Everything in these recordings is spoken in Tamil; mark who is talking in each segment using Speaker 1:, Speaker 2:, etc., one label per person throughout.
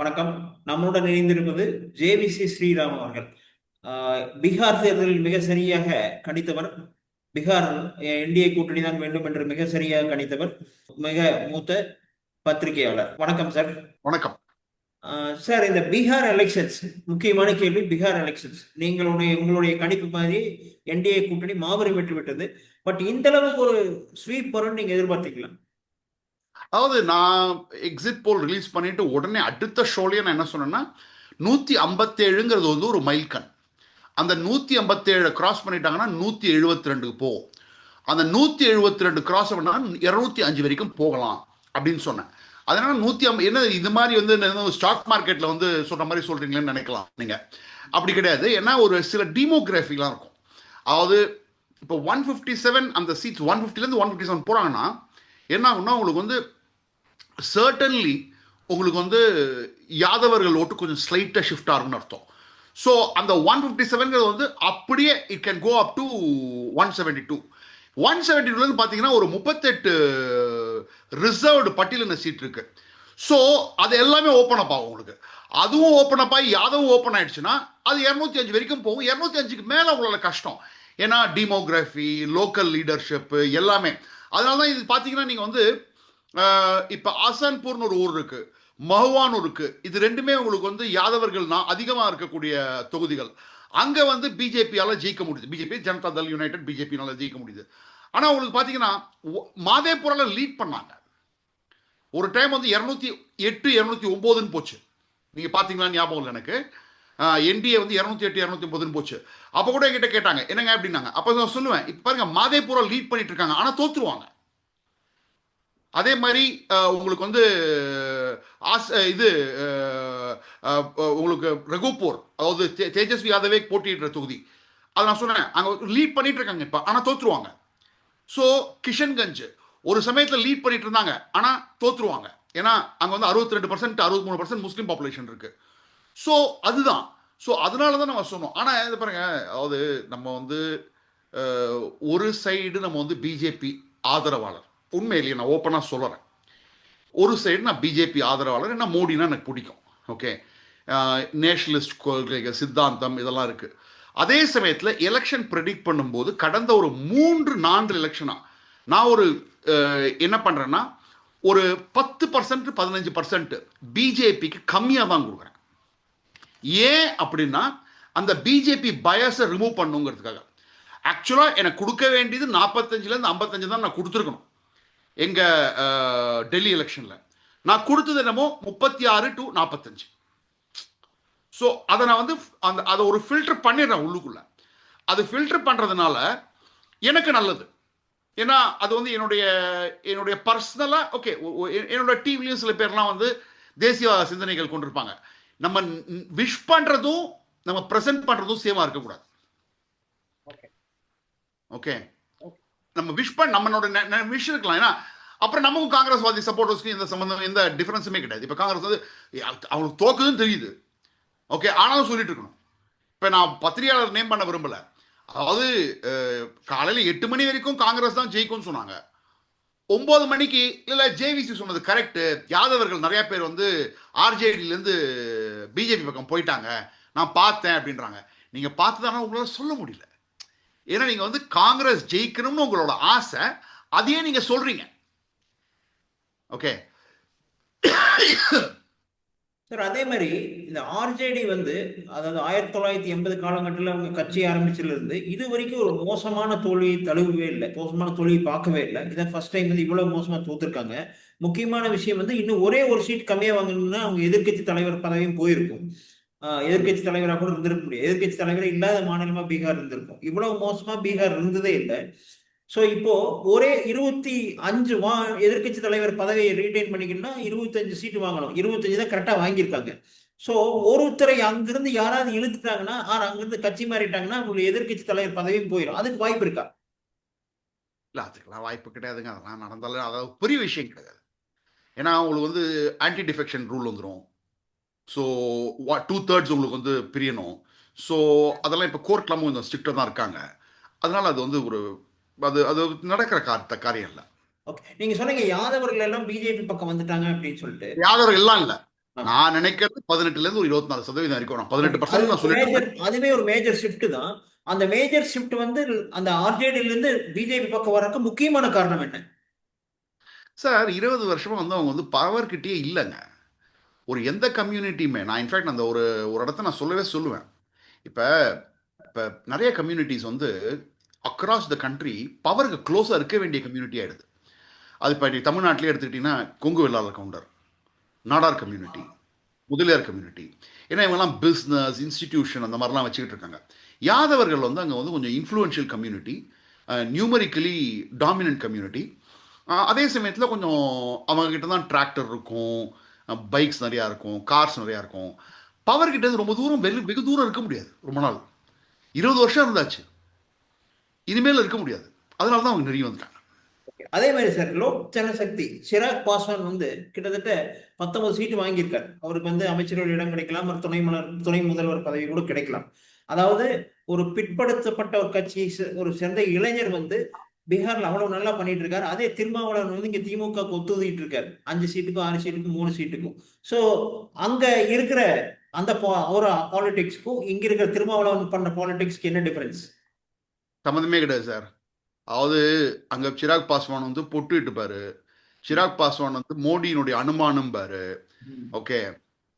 Speaker 1: வணக்கம். நம்முடன் இணைந்திருப்பது ஜேவிசி ஸ்ரீராம் அவர்கள். பீகார் தேர்தலில் மிக சரியாக கணித்தவர். பீகார் என்டிஏ கூட்டணி தான் வேண்டும் என்று மிக சரியாக கணித்தவர். மிக மூத்த பத்திரிகையாளர். வணக்கம் சார்.
Speaker 2: வணக்கம்.
Speaker 1: சார் இந்த பீகார் எலெக்ஷன்ஸ் முக்கியமான கேள்வி பீகார் எலெக்ஷன்ஸ் நீங்களுடைய உங்களுடைய கணிப்பு மாதிரி என்டிஏ கூட்டணி மாபெரும் வெற்றி பெற்றது. பட் இந்த அளவுக்கு ஒரு ஸ்வீப் வரும்னு நீங்க எதிர்பார்த்தீங்களா?
Speaker 2: அதாவது நான் எக்ஸிட் போல் ரிலீஸ் பண்ணிட்டு உடனே அடுத்த ஷோலையே நான் என்ன சொன்னேன்னா நூற்றி ஐம்பத்தேழுங்கிறது வந்து ஒரு மைல்கன் அந்த நூற்றி ஐம்பத்தேழு கிராஸ் பண்ணிட்டாங்கன்னா நூற்றி எழுபத்தி ரெண்டுக்கு போகும் அந்த நூற்றி எழுபத்தி ரெண்டு கிராஸ் பண்ணால் இரநூத்தி அஞ்சு வரைக்கும் போகலாம் அப்படின்னு சொன்னேன். அதனால நூற்றி ஐம்பது என்ன இது மாதிரி வந்து ஸ்டாக் மார்க்கெட்டில் வந்து சொல்கிற மாதிரி சொல்கிறீங்களேன்னு நினைக்கலாம் நீங்கள் அப்படி கிடையாது. ஏன்னா ஒரு சில டீமோகிராஃபிலாம் இருக்கும். அதாவது இப்போ ஒன் ஃபிஃப்டி செவன் அந்த சீட்ஸ் ஒன் ஃபிஃப்டிலேருந்து ஒன் ஃபிஃப்டி செவன் போகிறாங்கன்னா என்ன ஆகும்னா உங்களுக்கு வந்து சர்டன்லி உங்களுக்கு வந்து யாதவர்கள் ஓட்டு கொஞ்சம் ஸ்லைட்டாக ஷிஃப்ட் ஆகும்னு அர்த்தம். ஸோ அந்த ஒன் ஃபிஃப்டி செவன்கிறது வந்து அப்படியே it can go up to one seventy two one seventy டூலேருந்து பார்த்தீங்கன்னா ஒரு முப்பத்தெட்டு ரிசர்வ்டு பட்டியலின சீட் இருக்கு. ஸோ அது எல்லாமே ஓப்பன் அப் ஆகும் உங்களுக்கு. அதுவும் ஓப்பன் அப் ஆகி யாதவும் ஓப்பன் ஆயிடுச்சுன்னா அது இரநூத்தி அஞ்சு வரைக்கும் போகும். இரநூத்தி அஞ்சுக்கு மேலே உங்களோட கஷ்டம். ஏன்னா டீமோகிராஃபி லோக்கல் லீடர்ஷிப்பு எல்லாமே. அதனால தான் இது பார்த்தீங்கன்னா நீங்கள் வந்து இப்போ ஆசான்பூர்னு ஒரு ஊர் இருக்கு மஹுவான் இருக்கு. இது ரெண்டுமே உங்களுக்கு வந்து யாதவர்கள்னா அதிகமாக இருக்கக்கூடிய தொகுதிகள். அங்கே வந்து பிஜேபியால் ஜெயிக்க முடியுது. பிஜேபி ஜனதா தள் யுனைடெட் பிஜேபினால ஜெயிக்க முடியுது. ஆனால் உங்களுக்கு பார்த்தீங்கன்னா ஒ- மாதேபுரால லீட் பண்ணாங்க. ஒரு டைம் வந்து இரநூத்தி எட்டு இரநூத்தி ஒம்போதுன்னு போச்சு. நீங்கள் பார்த்தீங்களா ஞாபகம் இல்லை எனக்கு? என்டிஏ வந்து இரநூத்தி எட்டு இரநூத்தி ஒன்பதுன்னு போச்சு. அப்போ கூட என்கிட்ட கேட்டாங்க என்னங்க அப்படின்னாங்க. அப்போ நான் சொல்லுவேன் இப்போ பாருங்க மாதேபுரா லீட் பண்ணிட்டு இருக்காங்க. ஆனால் தோற்றுருவாங்க அதே மாதிரி உங்களுக்கு வந்து ஆஸ் இது உங்களுக்கு ரகுபூர் அதாவது தேஜஸ்வி யாதவே போட்டியிடுற தொகுதி. அதை நான் சொன்னேன். அங்கே லீட் பண்ணிட்டு இருக்காங்க இப்போ. ஆனால் தோற்றுருவாங்க ஸோ கிஷன்கஞ்ச் ஒரு சமயத்தில் லீட் பண்ணிட்டு இருந்தாங்க ஆனால் தோற்றுருவாங்க ஏன்னா அங்கே வந்து அறுபத்தி ரெண்டு பர்சன்ட் அறுபத்தி மூணு பர்சன்ட் முஸ்லீம் பாப்புலேஷன் இருக்கு. ஸோ அதுதான். ஸோ அதனால தான் நம்ம சொன்னோம். ஆனால் இது பாருங்க அதாவது நம்ம வந்து ஒரு சைடு நம்ம வந்து பிஜேபி ஆதரவாளர். உண்மையிலேயே நான் ஓப்பனாக சொல்கிறேன் ஒரு சைடு நான் பிஜேபி ஆதரவாளர் என்ன மோடினா எனக்கு பிடிக்கும். ஓகே நேஷனலிஸ்ட் கொள்கைகள் சித்தாந்தம் இதெல்லாம் இருக்குது அதே சமயத்தில் எலெக்ஷன் ப்ரெடிக்ட் பண்ணும்போது கடந்த ஒரு மூன்று நான்கு எலெக்ஷனாக நான் ஒரு என்ன பண்ணுறேன்னா ஒரு பத்து பர்சன்ட் பதினஞ்சு பர்சன்ட் பிஜேபிக்கு கம்மியாக தான் கொடுக்குறேன். ஏன் அப்படின்னா அந்த பிஜேபி பயஸை ரிமூவ் பண்ணுங்கிறதுக்காக. ஆக்சுவலாக எனக்கு கொடுக்க வேண்டியது நாற்பத்தஞ்சிலேருந்து ஐம்பத்தஞ்சு தான் நான் கொடுத்துருக்கணும். எங்க டெல்லி எலெக்ஷன்ல நான் கொடுத்தது என்னமோ முப்பத்தி ஆறு டு நாற்பத்தஞ்சு ஸோ அதை நான் வந்து அந்த அதை ஒரு ஃபில்டர் பண்ணிடுறேன் உள்ளுக்குள்ள. அது ஃபில்டர் பண்றதுனால எனக்கு நல்லது. ஏன்னா அது வந்து என்னுடைய என்னுடைய பர்சனலாக ஓகே என்னோட டிவிலையும் சில பேர்லாம் வந்து தேசிய சிந்தனைகள் கொண்டிருப்பாங்க. நம்ம விஷ் பண்றதும் நம்ம ப்ரெசென்ட் பண்றதும் சேமா இருக்கக்கூடாது. ஓகே நம்ம விஷ் பண்ண நம்மளோட விஷ் இருக்கலாம். ஏன்னா அப்புறம் நமக்கும் காங்கிரஸ்வாதி சப்போர்ட்டர்ஸ்க்கு இந்த சம்பந்தம் எந்த டிஃபரன்ஸுமே கிடையாது. இப்போ காங்கிரஸ் வந்து அவனுக்கு தோக்குதுன்னு தெரியுது. ஓகே ஆனாலும் சொல்லிட்டு இருக்கணும். இப்போ நான் பத்திரிகையாளர் நேம் பண்ண விரும்பல. அதாவது காலையில் எட்டு மணி வரைக்கும் காங்கிரஸ் தான் ஜெயிக்கும்னு சொன்னாங்க. ஒன்பது மணிக்கு இல்லை ஜேவிசி சொன்னது கரெக்டு யாதவர்கள் நிறைய பேர் வந்து ஆர்ஜேடியிலேருந்து பிஜேபி பக்கம் போயிட்டாங்க. நான் பார்த்தேன் அப்படின்றாங்க. நீங்கள் பார்த்து தானே உங்களால் சொல்ல முடியல. ஏன்னா நீங்க வந்து காங்கிரஸ் ஜெயிக்கணும்னு உங்களோட ஆசை அதையே நீங்க சொல்றீங்க. ஓகே.
Speaker 1: சார் அதே மாதிரி இந்த ஆர்ஜேடி வந்து அதாவது ஆயிரத்தி தொள்ளாயிரத்தி எண்பது காலகட்டத்தில் அவங்க கட்சி ஆரம்பிச்சதுலேருந்து இது வரைக்கும் ஒரு மோசமான தோல்வியை தழுவவே இல்லை. மோசமான தோல்வியை பார்க்கவே இல்லை. இதான் ஃபர்ஸ்ட் டைம் வந்து இவ்வளோ மோசமாக தோத்துருக்காங்க. முக்கியமான விஷயம் வந்து இன்னும் ஒரே ஒரு சீட் கம்மியாக வாங்கணும்னா அவங்க எதிர்க்கட்சி தலைவர் பதவியும் போயிருக்கும். எதிர்கட்சி எதிர்க்கட்சி தலைவராக கூட இருந்திருக்க முடியும் எதிர்க்கட்சி தலைவர் இல்லாத மாநிலமா பீகார் இருந்திருக்கும். இவ்வளவு மோசமா பீகார் இருந்ததே இல்லை. ஸோ இப்போ ஒரே இருபத்தி அஞ்சு வா எதிர்க்கட்சி தலைவர் பதவியை ரீடைன் பண்ணிக்கணும்னா இருபத்தஞ்சு சீட்டு வாங்கணும். இருபத்தஞ்சு தான் கரெக்டாக வாங்கியிருக்காங்க. ஸோ ஒருத்தரை அங்கிருந்து யாராவது இழுத்துட்டாங்கன்னா ஆனா அங்கிருந்து கட்சி மாறிட்டாங்கன்னா அவங்களுக்கு எதிர்க்கட்சி தலைவர் பதவியும் போயிடும் அதுக்கு வாய்ப்பு இருக்கா?
Speaker 2: இல்ல அதுக்கெல்லாம் வாய்ப்பு கிடையாதுங்க. அதெல்லாம் நடந்தாலும் அதாவது பெரிய விஷயம் கிடையாது. ஏன்னா உங்களுக்கு வந்து ஆன்டி டிஃபெக்ஷன் ரூல் வந்துடும் ஸோ டூ தேர்ட்ஸ் உங்களுக்கு வந்து பிரியணும். ஸோ அதெல்லாம் இப்போ கோர்ட்லாமும் கொஞ்சம் ஸ்ட்ரிக்டாக தான் இருக்காங்க. அதனால அது வந்து ஒரு அது அது நடக்கிற கார காரியம் இல்லை.
Speaker 1: ஓகே நீங்க சொன்னீங்க யாதவர்கள் எல்லாம் பிஜேபி பக்கம் வந்துட்டாங்க அப்படின்னு சொல்லிட்டு.
Speaker 2: யாதவர் எல்லாம் இல்லை. நான் நினைக்கிறது பதினெட்டுல இருந்து ஒரு இருபத்தி நாலு சதவீதம் வரைக்கும் நான் பதினெட்டு பர்சன்ட் நான் சொல்லிட்டு
Speaker 1: அதுவே ஒரு மேஜர் ஷிஃப்ட் தான். அந்த மேஜர் ஷிஃப்ட் வந்து அந்த ஆர்ஜேடில இருந்து பிஜேபி பக்கம் வரக்கு முக்கியமான காரணம் என்ன?
Speaker 2: சார் இருபது வருஷமா வந்து அவங்க வந்து பவர்கிட்டயே இல்லைங்க. ஒரு எந்த கம்யூனிட்டியுமே நான் இன்ஃபேக்ட் அந்த ஒரு ஒரு இடத்த நான் சொல்லவே சொல்லுவேன். இப்போ இப்போ நிறைய கம்யூனிட்டிஸ் வந்து அக்ராஸ் த கண்ட்ரி பவருக்கு க்ளோஸாக இருக்க வேண்டிய கம்யூனிட்டி ஆகிடுது அது இப்போ நீ தமிழ்நாட்டிலே எடுத்துக்கிட்டிங்கன்னா கொங்கு வெள்ளாளர் கவுண்டர் நாடார் கம்யூனிட்டி முதலியார் கம்யூனிட்டி ஏன்னா இவங்கெல்லாம் பிஸ்னஸ் இன்ஸ்டிடியூஷன் அந்த மாதிரிலாம் வச்சுக்கிட்டு இருக்காங்க. யாதவர்கள் வந்து அங்கே வந்து கொஞ்சம் influential community numerically dominant community அதே சமயத்தில் கொஞ்சம் அவங்கக்கிட்ட தான் டிராக்டர் இருக்கும். பைக்ஸ் நிறையா இருக்கும் கார்ஸ் நிறையா இருக்கும். பவர் ரொம்ப தூரம் வெகு வெகு தூரம் இருக்க முடியாது ரொம்ப நாள். இருபது வருஷம் இருந்தாச்சு. இனிமேல் இருக்க முடியாது. அதனால தான் அவங்க நெருங்கி வந்துட்டாங்க.
Speaker 1: அதே மாதிரி சார் லோக் ஜனசக்தி சிராக் பாஸ்வான் வந்து கிட்டத்தட்ட பத்தொன்பது சீட்டு வாங்கியிருக்காரு. அவருக்கு வந்து அமைச்சர்கள் இடம் கிடைக்கலாம் ஒரு துணை மலர் துணை முதல்வர் பதவி கூட கிடைக்கலாம். அதாவது ஒரு பிற்படுத்தப்பட்ட ஒரு கட்சி சே- ஒரு சிறந்த இளைஞர் வந்து பீகார்ல அவ்வளவு நல்லா பண்ணிட்டு இருக்காரு அதே திருமாவளவன் வந்து இங்க திமுக ஒத்துதிட்டு இருக்காரு அஞ்சு சீட்டுக்கும் ஆறு சீட்டுக்கும் மூணு சீட்டுக்கும். சோ அங்க இருக்கிற அந்த ஒரு பாலிடிக்ஸ்க்கும் இங்க இருக்கிற திருமாவளவன் பண்ண பாலிடிக்ஸ்க்கு என்ன டிஃபரன்ஸ்
Speaker 2: சம்மந்தமே கிடையாது சார் அதாவது அங்கே சிராக் பாஸ்வான் வந்து பொட்டு இட்டுப்பாரு. சிராக் பாஸ்வான் வந்து மோடியினுடைய அனுமானம் பாரு. ஓகே.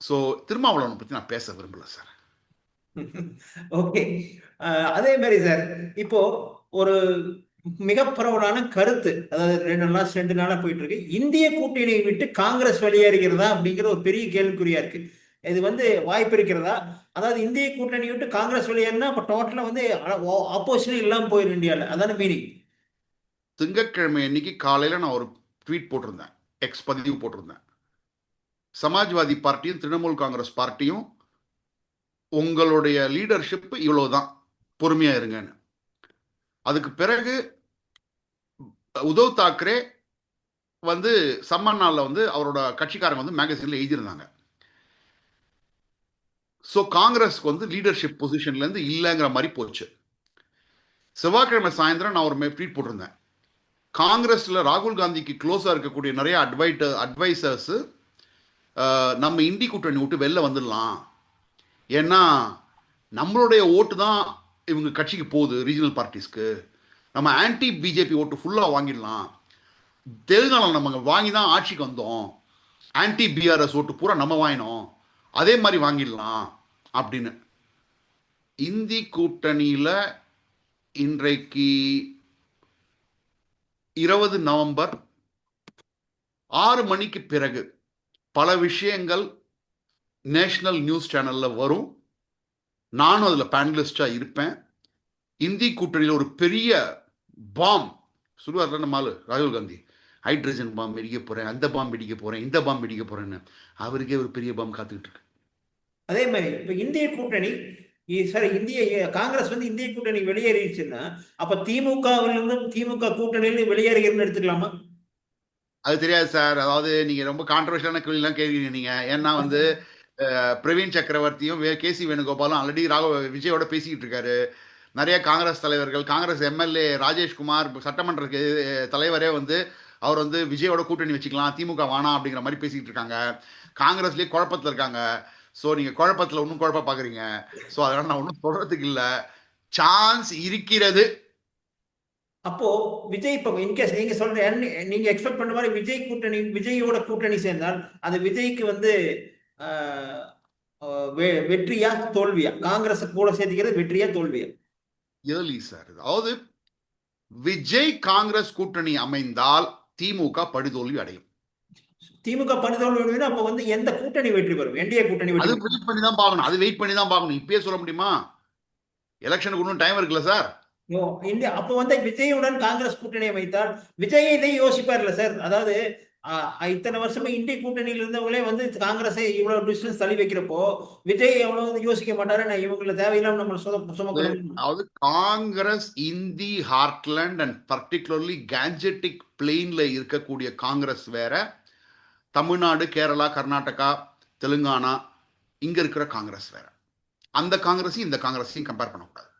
Speaker 2: ஸோ திருமாவளவனை பற்றி நான் பேச விரும்பல சார்
Speaker 1: ஓகே அதே மாதிரி சார் இப்போ ஒரு மிக பரவலான கருத்து. அதாவது ரெண்டு நாள் ரெண்டு நாளாக போயிட்டு இருக்கு இந்திய கூட்டணியை விட்டு காங்கிரஸ் வெளியேறுகிறதா அப்படிங்கிற ஒரு பெரிய கேள்விக்குறியா இருக்கு. இது வந்து வாய்ப்பு இருக்கிறதா? அதாவது இந்திய கூட்டணி விட்டு காங்கிரஸ் வெளியேறினா அப்ப டோட்டலா வந்து ஆப்போசிஷன் இல்லாம போயிடும் இந்தியால அதான மீனிங்
Speaker 2: திங்கட்கிழமை அன்னைக்கு காலையில் நான் ஒரு ட்வீட் போட்டிருந்தேன். எக்ஸ் பதிவு போட்டிருந்தேன். சமாஜ்வாதி பார்ட்டியும் திரிணாமுல் காங்கிரஸ் பார்ட்டியும் உங்களுடைய லீடர்ஷிப் இவ்வளவுதான். பொறுமையா இருங்கன்னு. அதுக்கு பிறகு உதவ் தாக்கரே வந்து சம்மன் நாளில் வந்து அவரோட கட்சிக்காரங்க வந்து மேகசினில் எழுதியிருந்தாங்க. ஸோ காங்கிரஸ்க்கு வந்து லீடர்ஷிப் பொசிஷன்லேருந்து இல்லைங்கிற மாதிரி போச்சு. செவ்வாய்க்கிழமை சாயந்தரம் நான் ஒரு ட்வீட் போட்டிருந்தேன். காங்கிரஸில் ராகுல் காந்திக்கு க்ளோஸாக இருக்கக்கூடிய நிறைய அட்வைட் அட்வைசர்ஸு நம்ம இந்தி கூட்டணி விட்டு வெளில வந்துடலாம். ஏன்னா நம்மளுடைய ஓட்டு தான் இவங்க கட்சிக்கு போகுது ரீஜனல் பார்ட்டிஸ்க்கு நம்ம ஆன்டி பிஜேபி ஓட்டு ஃபுல்லாக வாங்கிடலாம். தெலுங்கானா நம்ம வாங்கி தான் ஆட்சிக்கு வந்தோம். ஆன்டி பிஆர்எஸ் ஓட்டு பூரா நம்ம வாங்கினோம். அதே மாதிரி வாங்கிடலாம் அப்படின்னு. இந்தி கூட்டணியில் இன்றைக்கு இருபது நவம்பர் ஆறு மணிக்கு பிறகு பல விஷயங்கள் நேஷனல் நியூஸ் சேனலில் வரும். நானும் அதில் பேனலிஸ்டாக இருப்பேன். இந்தி கூட்டணியில் ஒரு பெரிய பாம் சொல்லுவார்ல நம்ம ஆளு ராகுல் காந்தி. ஹைட்ரஜன் பாம் வெடிக்க போகிறேன் அந்த பாம் வெடிக்க போகிறேன் இந்த பாம் வெடிக்க போகிறேன்னு அவருக்கே ஒரு பெரிய பாம் காத்துக்கிட்டு இருக்கு.
Speaker 1: அதே மாதிரி இப்ப இந்திய கூட்டணி சரி இந்திய காங்கிரஸ் வந்து இந்திய கூட்டணி வெளியேறிடுச்சுன்னா அப்ப திமுகவிலிருந்து திமுக கூட்டணியிலிருந்து வெளியேறுகிறன்னு எடுத்துக்கலாமா?
Speaker 2: அது தெரியாது சார். அதாவது நீங்க ரொம்ப கான்ட்ரவர்ஷியலான கேள்விலாம் கேட்குறீங்க நீங்க. ஏன்னா வந்து பிரவீன் சக்கரவர்த்தியும் வே கே சி வேணுகோபாலும் ஆல்ரெடி ராகவ விஜயோட பேசிக்கிட்டு இருக்காரு. நிறைய காங்கிரஸ் தலைவர்கள் காங்கிரஸ் எம்எல்ஏ ராஜேஷ்குமார் சட்டமன்ற தலைவரே வந்து அவர் வந்து விஜயோட கூட்டணி வச்சுக்கலாம் திமுக வானா அப்படிங்கிற மாதிரி பேசிக்கிட்டு இருக்காங்க. காங்கிரஸ்லேயே குழப்பத்தில் இருக்காங்க. ஸோ நீங்கள் குழப்பத்தில் ஒன்றும் குழப்ப பார்க்குறீங்க ஸோ அதனால் நான் ஒன்றும் சொல்கிறதுக்கு இல்லை. சான்ஸ் இருக்கிறது.
Speaker 1: அப்போ விஜய் இப்போ இன்கேஸ் நீங்க சொல்ற என்ன- நீங்க எக்ஸ்பெக்ட் பண்ண மாதிரி விஜய் கூட்டணி விஜயோட கூட்டணி சேர்ந்தால் அது விஜய்க்கு வந்து வெற்றியா தோல்வியா? காங்கிரஸ் கூட சேர்த்துக்கிறது வெற்றியா தோல்வியா?
Speaker 2: ஏர்லி சார் அதாவது விஜய் காங்கிரஸ் கூட்டணி அமைந்தால் திமுக படுதோல்வி அடையும்.
Speaker 1: திமுக வேணும்னா அப்போ வந்து எந்த கூட்டணி வெற்றி பெறும்? என்டிஏ கூட்டணி
Speaker 2: அது. வெயிட் பண்ணி தான் பார்க்கணும். அது வெயிட் பண்ணி தான் பார்க்கணும். இப்பயே சொல்ல முடியுமா? எலெக்ஷனுக்கு இன்னும் டைம் இருக்குல்ல சார்?
Speaker 1: இந்தியா அப்போ வந்து விஜயுடன் காங்கிரஸ் கூட்டணி அமைத்தால் விஜய் இதை யோசிப்பார்ல சார். அதாவது இத்தனை வருஷமா இந்திய கூட்டணியில் இருந்தவங்களே வந்து காங்கிரஸை இவ்வளவு டிஸ்டன்ஸ் தள்ளி வைக்கிறப்போ விஜய் எவ்வளவு யோசிக்க மாட்டாரு? நான் இவங்களை தேவையில்லாம நம்ம
Speaker 2: அதாவது Congress Hindi heartland and particularly Gangetic பிளெயின்ல இருக்கக்கூடிய காங்கிரஸ் வேற. தமிழ்நாடு கேரளா கர்நாடகா தெலுங்கானா இங்க இருக்கிற காங்கிரஸ் வேற. அந்த காங்கிரஸையும் இந்த காங்கிரஸையும் கம்பேர் பண்ணக்கூடாது.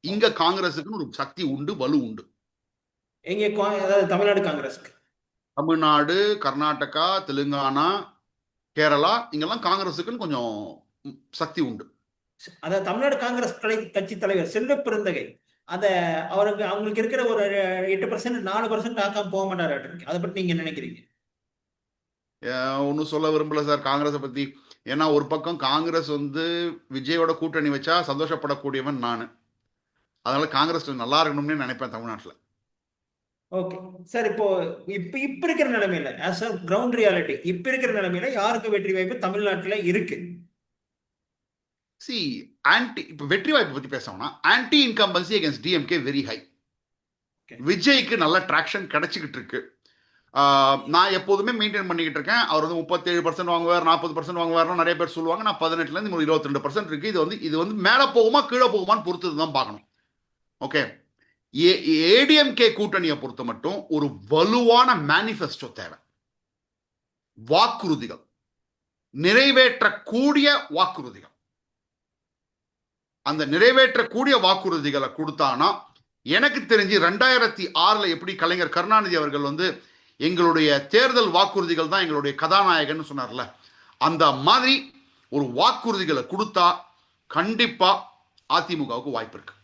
Speaker 2: இங்க காங்கிரஸுக்குன்னு ஒரு சக்தி உண்டு வலு உண்டு.
Speaker 1: எங்க அதாவது தமிழ்நாடு காங்கிரஸ்க்கு.
Speaker 2: தமிழ்நாடு கர்நாடகா தெலுங்கானா கேரளா இங்கெல்லாம் காங்கிரஸுக்குன்னு கொஞ்சம் சக்தி உண்டு.
Speaker 1: அதாவது தமிழ்நாடு காங்கிரஸ் கலை- கட்சி தலைவர் செல்வ பெருந்தகை அத அவருக்கு அவங்களுக்கு இருக்கிற ஒரு எட்டு பர்சன்ட் நாலு பர்சன்ட் ஆக்காம போக மாட்டாரு அதை பத்தி நீங்க நினைக்கிறீங்க?
Speaker 2: ஒன்றும் சொல்ல விரும்பல சார். காங்கிரஸை பற்றி ஏன்னா ஒரு பக்கம் காங்கிரஸ் வந்து விஜயோட கூட்டணி வச்சா சந்தோஷப்படக்கூடியவன் நான். அதனால காங்கிரஸ் நல்லா இருக்கணும்னு நினைப்பேன் தமிழ்நாட்டில்.
Speaker 1: ஓகே சார் இப்போ இப்ப இப்ப இருக்கிற நிலைமையில ஆஸ் அ கிரவுண்ட் ரியாலிட்டி இப்ப இருக்கிற நிலைமையில யாருக்கு வெற்றி வாய்ப்பு தமிழ்நாட்டுல இருக்கு?
Speaker 2: சி ஆன்டி இப்போ வெற்றி வாய்ப்பு பற்றி பேசணும்னா anti incumbency against DMK very high. விஜய்க்கு நல்ல ட்ராக்ஷன் கிடைச்சிக்கிட்டு இருக்கு. நான் எப்போதுமே மெயின்டைன் பண்ணிக்கிட்டு இருக்கேன். அவர் வந்து முப்பத்தேழு பர்சன்ட் வாங்குவார் நாற்பது பர்சன்ட் வாங்குவார்னு நிறைய பேர் சொல்லுவாங்க. நான் பதினெட்டுலேருந்து இருபத்தி ரெண்டு பர்சன்ட் இருக்கு. இது வந்து இது வந்து மேலே போகுமா கீழே போகுமான்னு பொறுத்து தான் பார்க்கணும். ஓகே ஏடிஎம்கே கூட்டணியை பொறுத்த மட்டும் ஒரு வலுவான மேனிஃபெஸ்டோ தேவை. வாக்குறுதிகள். நிறைவேற்றக்கூடிய வாக்குறுதிகள். அந்த நிறைவேற்றக்கூடிய வாக்குறுதிகளை கொடுத்தானா எனக்கு தெரிஞ்சு ரெண்டாயிரத்தி ஆறுல எப்படி கலைஞர் கருணாநிதி அவர்கள் வந்து எங்களுடைய தேர்தல் வாக்குறுதிகள் தான் எங்களுடைய கதாநாயகன் சொன்னார்ல அந்த மாதிரி ஒரு வாக்குறுதிகளை கொடுத்தா கண்டிப்பா அதிமுகவுக்கு வாய்ப்பு இருக்கு.